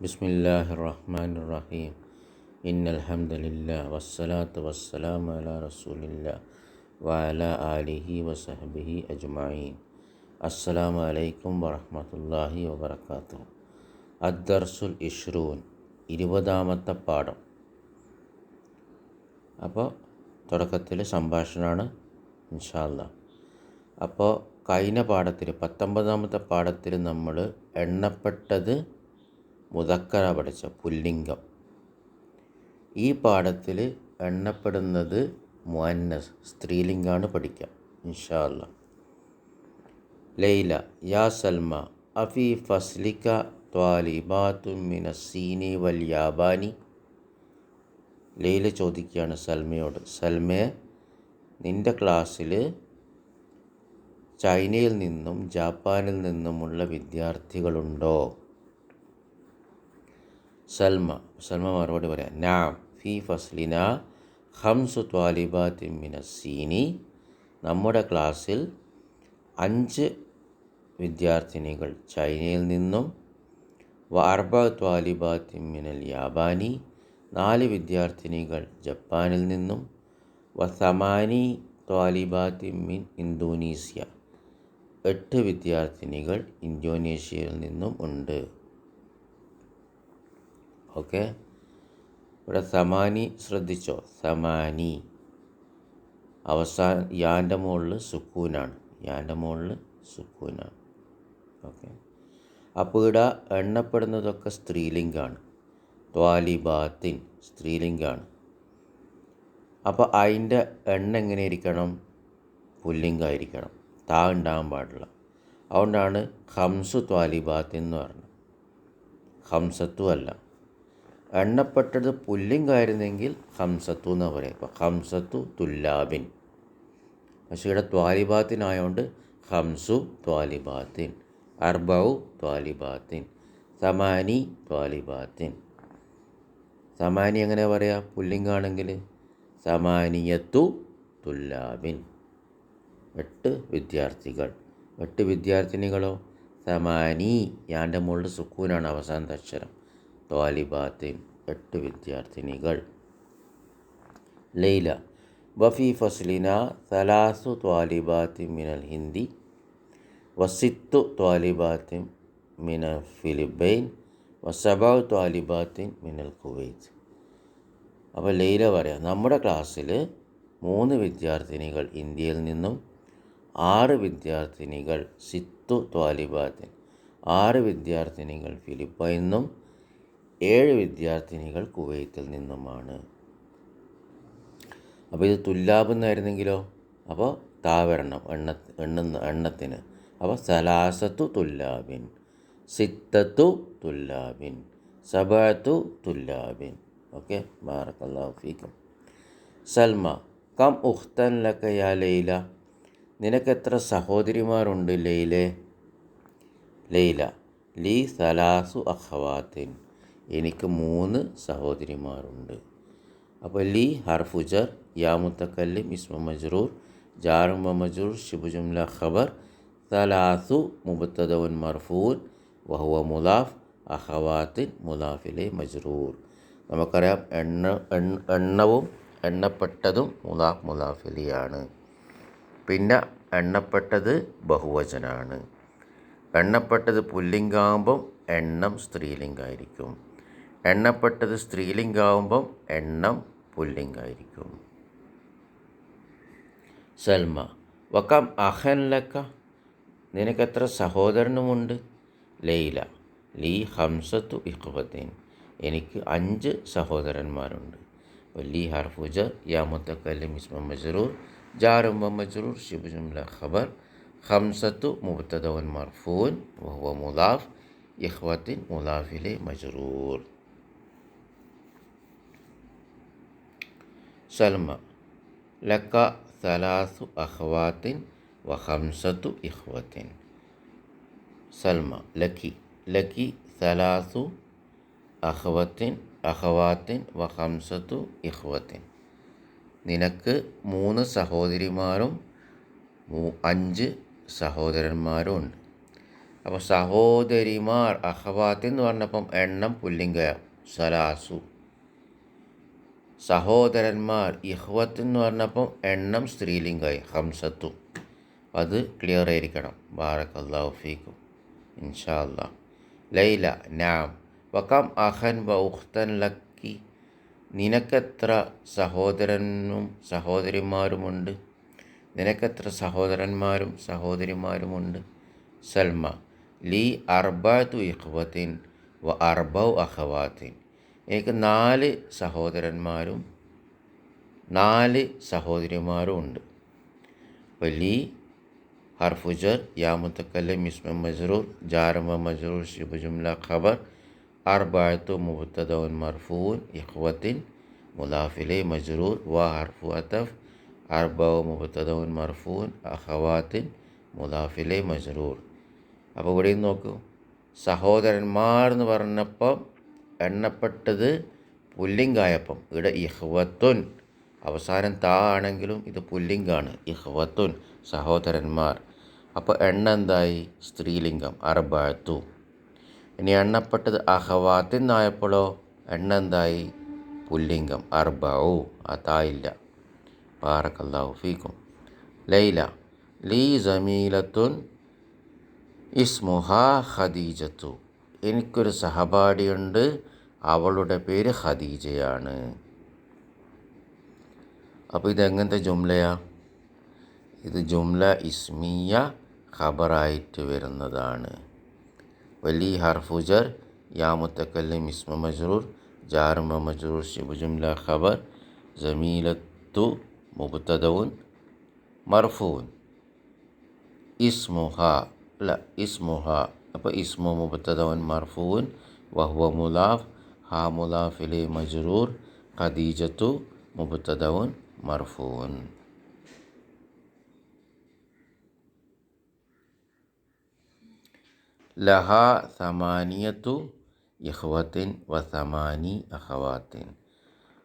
ബിസ്മില്ലാഹി റഹ്മാൻ റഹീം ഇന്നൽഹംദലില്ല വസ്സലാത്ത് വസ്സലാം അല റസൂലില്ല വഅല ആലിഹി വസഹബിഹി അജ്മഈൻ. അസ്സലാമു അലൈക്കും വറഹ്മത്തുള്ളാഹി വബർക്കാത്തു അദ്ദർസുൽ ഇഷ്റൂൻ ഇരുപതാമത്തെ പാഠം. അപ്പോൾ തുടക്കത്തിൽ സംഭാഷണമാണ് ഇൻഷാല്ല അപ്പോൾ കഴിഞ്ഞ പാഠത്തിൽ പത്തൊമ്പതാമത്തെ പാഠത്തിൽ നമ്മൾ എണ്ണപ്പെട്ടത് മുതക്കറ പഠിച്ച പുല്ലിംഗം. ഈ പാഠത്തിൽ എണ്ണപ്പെടുന്നത് മുഅന്നസ് സ്ത്രീലിംഗാണ് പഠിക്കുക ഇൻഷാല്ല ലൈല യാ സൽമ അഫി ഫസ്ലിക ത്വാലിബാത്തു മിനസീനി വൽ യാബാനി. ലൈല ചോദിക്കുകയാണ് സൽമയോട് സൽമയെ നിന്റെ ക്ലാസ്സിൽ ചൈനയിൽ നിന്നും ജാപ്പാനിൽ നിന്നുമുള്ള വിദ്യാർത്ഥികളുണ്ടോ? സൽമ സൽമ മറുപടി പറയാം. നാം ഫി ഫസ്ലിന ഹംസു ത്വാലിബാത്തി മിനസീനി നമ്മുടെ ക്ലാസ്സിൽ അഞ്ച് വിദ്യാർത്ഥിനികൾ ചൈനയിൽ നിന്നും വാർബ ത്വാലിബ മിനൽ യാബാനി നാല് വിദ്യാർത്ഥിനികൾ ജപ്പാനിൽ നിന്നും വസമാനി ത്വാലിബ മിൻ ഇന്തോനേഷ്യ എട്ട് വിദ്യാർത്ഥിനികൾ ഇന്തോനേഷ്യയിൽ നിന്നും ഉണ്ട്. ഓക്കെ? ഇവിടെ സമാനി ശ്രദ്ധിച്ചോ? സമാനി. അവസാന യാന്റെ മുകളിൽ സുക്കൂനാണ്. യാന്റെ മുകളിൽ സുക്കൂനാണ്. ഓക്കെ? അപ്പോൾ ഇവിടെ എണ്ണപ്പെടുന്നതൊക്കെ സ്ത്രീലിംഗാണ്. ത്വാലിബാത്തിൻ സ്ത്രീലിംഗാണ്. അപ്പോൾ അതിന്റെ എണ്ണ എങ്ങനെ ഇരിക്കണം പുല്ലിംഗമായിരിക്കണം താ ഉണ്ടാകാൻ പാടില്ല. അതുകൊണ്ടാണ് ഹംസു ത്വാലിബാത്തിൻ എന്ന് പറഞ്ഞത്. ഹംസത്തു അല്ല എണ്ണപ്പെട്ടത് പുല്ലിംഗായിരുന്നെങ്കിൽ ഹംസത്തു എന്ന് പറയും. അപ്പോൾ ഹംസത്തു തുല്ലാബിൻ. പക്ഷേ ഇവിടെ ത്വാലിബാത്തിനായതുകൊണ്ട് ഹംസു ത്വാലിബാത്തിൻ. അർബൌ ത്വാലിബാത്തിൻ. സമാനി ത്വാലിബാത്തിൻ. സമാനി എങ്ങനെ പറയാം? പുല്ലിംഗാണെങ്കിൽ സമാനിയത്തു തുല്ലാബിൻ. എട്ട് വിദ്യാർത്ഥികൾ. എട്ട് വിദ്യാർത്ഥിനികളോ? സമാനി. യാന്റെ മുകളിൽ സുക്കൂനാണ് അവസാനത്തെ അക്ഷരം. ത്വാലിബാത്തിൻ എട്ട് വിദ്യാർത്ഥിനികൾ. ലൈല വഫി ഫസ്ലിന സലാസു ത്വാലിബാത്തി മിനൽ ഹിന്ദി വസിത്തു ത്വാലിബാത്തിൻ മിനൽ ഫിലിപ്പൈൻ വസബാവ് ത്വാലിബാത്തിൻ മിനൽ കുവൈത്ത്. അപ്പോൾ ലൈല പറയാം നമ്മുടെ ക്ലാസ്സിൽ മൂന്ന് വിദ്യാർത്ഥിനികൾ ഇന്ത്യയിൽ നിന്നും ആറ് വിദ്യാർത്ഥിനികൾ സിത്തു ത്വാലിബാത്തിൻ ആറ് വിദ്യാർത്ഥിനികൾ ഫിലിപ്പൈനിൽ നിന്നും ഏഴ് വിദ്യാർത്ഥിനികൾ കുവൈത്തിൽ നിന്നുമാണ്. അപ്പോൾ ഇത് തുല്ലാബ് എന്നായിരുന്നെങ്കിലോ? അപ്പോൾ താവരണം എണ്ണ എണ്ണുന്ന എണ്ണത്തിന്. അപ്പോൾ സലാസത്തു തുല്ലാബിൻ സിത്തത്തു തുല്ലാബിൻ സബാത്തു തുല്ലാബിൻ. ഓക്കെ? ബാറക്കല്ലാഹു സൽമ കം ഉഖ്തൻ ലക്കയാ ലൈല. നിനക്കെത്ര സഹോദരിമാരുണ്ട് ലൈലെ? ലൈല ലീ സലാസു അഖവാത്തിൻ. എനിക്ക് മൂന്ന് സഹോദരിമാരുണ്ട്. അപ്പോൾ ലി ഹർഫുജർ യാമുത്തക്കല്ലിം ഇസ്മ മജ്റൂർ ജാറുമ മജ്റൂർ ഷിബുജുംല ഖബർ തലാസു മുബത്തദവൻ മർഫൂൻ വഹുവ മുലാഫ് അഹവാത്തിൻ മുലാഫിലെ മജ്റൂർ. നമുക്കറിയാം എണ്ണ എണ്ണവും എണ്ണപ്പെട്ടതും മുലാഫ് മുലാഫിലിയാണ് പിന്നെ എണ്ണപ്പെട്ടത് ബഹുവചനാണ്. എണ്ണപ്പെട്ടത് പുല്ലിംഗാകുമ്പം എണ്ണം സ്ത്രീലിംഗായിരിക്കും. എണ്ണപ്പെട്ടത് സ്ത്രീലിംഗമാകുമ്പം എണ്ണം പുല്ലിംഗായിരിക്കും. സൽമ വക്കം അഹൻ ലക്ക. നിനക്കെത്ര സഹോദരനുമുണ്ട്? ലൈല ലീ ഹംസത്തു ഇഖ്വത്തീൻ എനിക്ക് അഞ്ച് സഹോദരന്മാരുണ്ട്. ലീ ഹർഫുജ യാമുത്തക്കല്ലിം ഇസ്മ മജ്റൂർ ജാറുമ്പ മജ്റൂർ ഷിബുജുംല ഖബർ. ഹംസത്തു മുബത്തദവൻ മർഫൂൻ വഹുവ മുലാഫ് ഇഖ്വത്തിൻ മുലാഫിലെ മജ്റൂർ. സൽമ. ലക്ക സലാസു അഹ്വാത്തിൻ വ ഹംസത്തു ഇഖ്വത്തിൻ. സൽമ ലക്കി. ലക്കി സലാസു അഹ്വത്തിൻ അഹ്വാത്തിൻ വ ഹംസത്തു ഇഖ്വത്തിൻ. നിനക്ക് മൂന്ന് സഹോദരിമാരും അഞ്ച് സഹോദരന്മാരും ഉണ്ട്. അപ്പോൾ സഹോദരിമാർ അഹ്വാത്തിൻ എന്ന് പറഞ്ഞപ്പം എണ്ണം പുല്ലിംഗ സലാസു. സഹോദരന്മാർ ഇഹ്വത്ത് എന്ന് പറഞ്ഞപ്പം എണ്ണം സ്ത്രീലിംഗമായി ഹംസത്തു. അത് ക്ലിയർ ആയിരിക്കണം. ബാറക്കല്ലാഹു ഫീക്കും. ഇൻഷാ അല്ലാ ലൈല നാം. വക്കാം അഹൻ വ ഉഖ്തൻ ലക്കി. നിനക്കെത്ര സഹോദരനും സഹോദരിമാരുമുണ്ട്? നിനക്കെത്ര സഹോദരന്മാരും സഹോദരിമാരുമുണ്ട്? സൽമ ലീ അർബാത്തു ഇഖ്വത്തിൻ വ അർബൗ അഖവാത്തിൻ എനിക്ക് നാല് സഹോദരന്മാരും നാല് സഹോദരിമാരും ഉണ്ട്. വലി ഹർഫുജർ യാ ഇസ്മ മജ്റൂർ ജാറമ മജ്റൂർ ശിബ ജുംല ഖബർ അർബായത്തു മുബത്തദൻ മർഫൂൻ ഇഖ്വത്തിൻ മുലാഫിലെ മജ്റൂർ വ ഹർഫു അത്തഫ് അർബൗ മുബത്തദൻ മർഫൂൻ അഖവാത്തിൻ മുലാഫിലെ മജ്റൂർ. അപ്പോൾ ഇവിടെയും നോക്കൂ. സഹോദരന്മാർ എന്ന് പറഞ്ഞപ്പം എണ്ണപ്പെട്ടത് പുല്ലിംഗായപ്പം. ഇവിടെ ഇഹ്വത്തുൻ. അവസാനം താ ആണെങ്കിലും ഇത് പുല്ലിംഗാണ്. ഇഹ്വത്തുൻ സഹോദരന്മാർ. അപ്പോൾ എണ്ണ എന്തായി? സ്ത്രീലിംഗം അറബാഴത്തു ഇനി എണ്ണപ്പെട്ടത് അഹവാത്തിൻ എന്നായപ്പോഴോ എണ്ണ എന്തായി? പുല്ലിംഗം അർബാവു. ആ തായില്ല. പാറക്കല്ലാഹു ഫീക്കും. ലൈല. ലീ ജമീലത്തുൻ ഇസ്മുഹ ഖദീജത്തു. എനിക്കൊരു സഹപാഠിയുണ്ട്. അവളുടെ പേര് ഖദീജയാണ്. അപ്പോൾ ഇതെങ്ങനത്തെ ജുംലയാ? ഇത് ജുംല ഇസ്മിയ ഖബറായിട്ട് വരുന്നതാണ്. വലി ഹർഫുജർ യാ മുത്തക്കല്ലിം ഇസ്മ മജ്റൂർ ജാർമ മജ്റൂർ ഷിബ് ജുംല ഖബർ ജമീലത്തു മുബ്തദവുൻ മർഫൂൻ. ഇസ്മുഹ അല്ല ഇസ്മുഹ. അപ്പോൾ ഇസ്മു മുബ്തദവുൻ മർഫൂൻ വഹുവ മുലാഫ് ഹാ മുലാഫിലെ മജ്റൂർ ഖദീജത്തു മുബ്തദവുൻ മർഫൂൻ ലഹ സമാനിയത്തു ഇഹ്വത്തിൻ വ സമാനി അഹവാത്തിൻ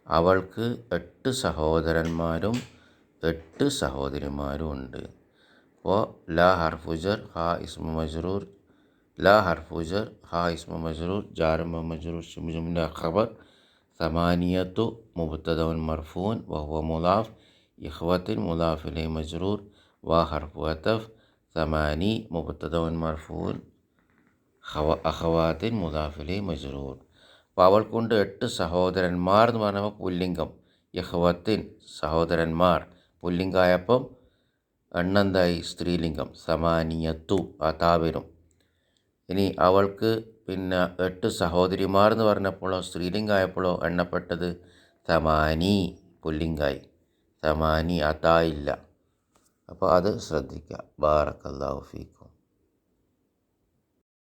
അവൾക്ക് എട്ട് സഹോദരന്മാരും എട്ട് സഹോദരിമാരും ഉണ്ട്. അപ്പോൾ ല ഹർഫുജർ ഹ ഇസ്മു മജ്റൂർ ല حرف جر ഇസ്മ اسم مجرور جار ജുംല جملة خبر. ثمانية مبتدا مرفوع وهو مضاف. إخوة مضاف إليه مجرور وحرف عطف ثماني مبتدا مرفوع. അഹവാത്തിൻ മുദാഫിലെ മജ്റൂർ അപ്പോൾ അവൾക്കുണ്ട് എട്ട് സഹോദരന്മാർ എന്ന് പറഞ്ഞപ്പോൾ പുല്ലിംഗം. യഹ്വത്തിൻ സഹോദരന്മാർ. പുല്ലിംഗായപ്പം എണ്ണെന്തായി? സ്ത്രീലിംഗം. സമാനിയത്തു ആ ഇനി അവൾക്ക് പിന്നെ എട്ട് സഹോദരിമാർ എന്ന് പറഞ്ഞപ്പോഴോ സ്ത്രീലിംഗായപ്പോഴോ എണ്ണപ്പെട്ടത് തമാനി പുല്ലിംഗായി. തമാനി അതായില്ല. അപ്പോൾ അത് ശ്രദ്ധിക്കുക. ബാറക്കല്ലാഹു ഫീക്കും.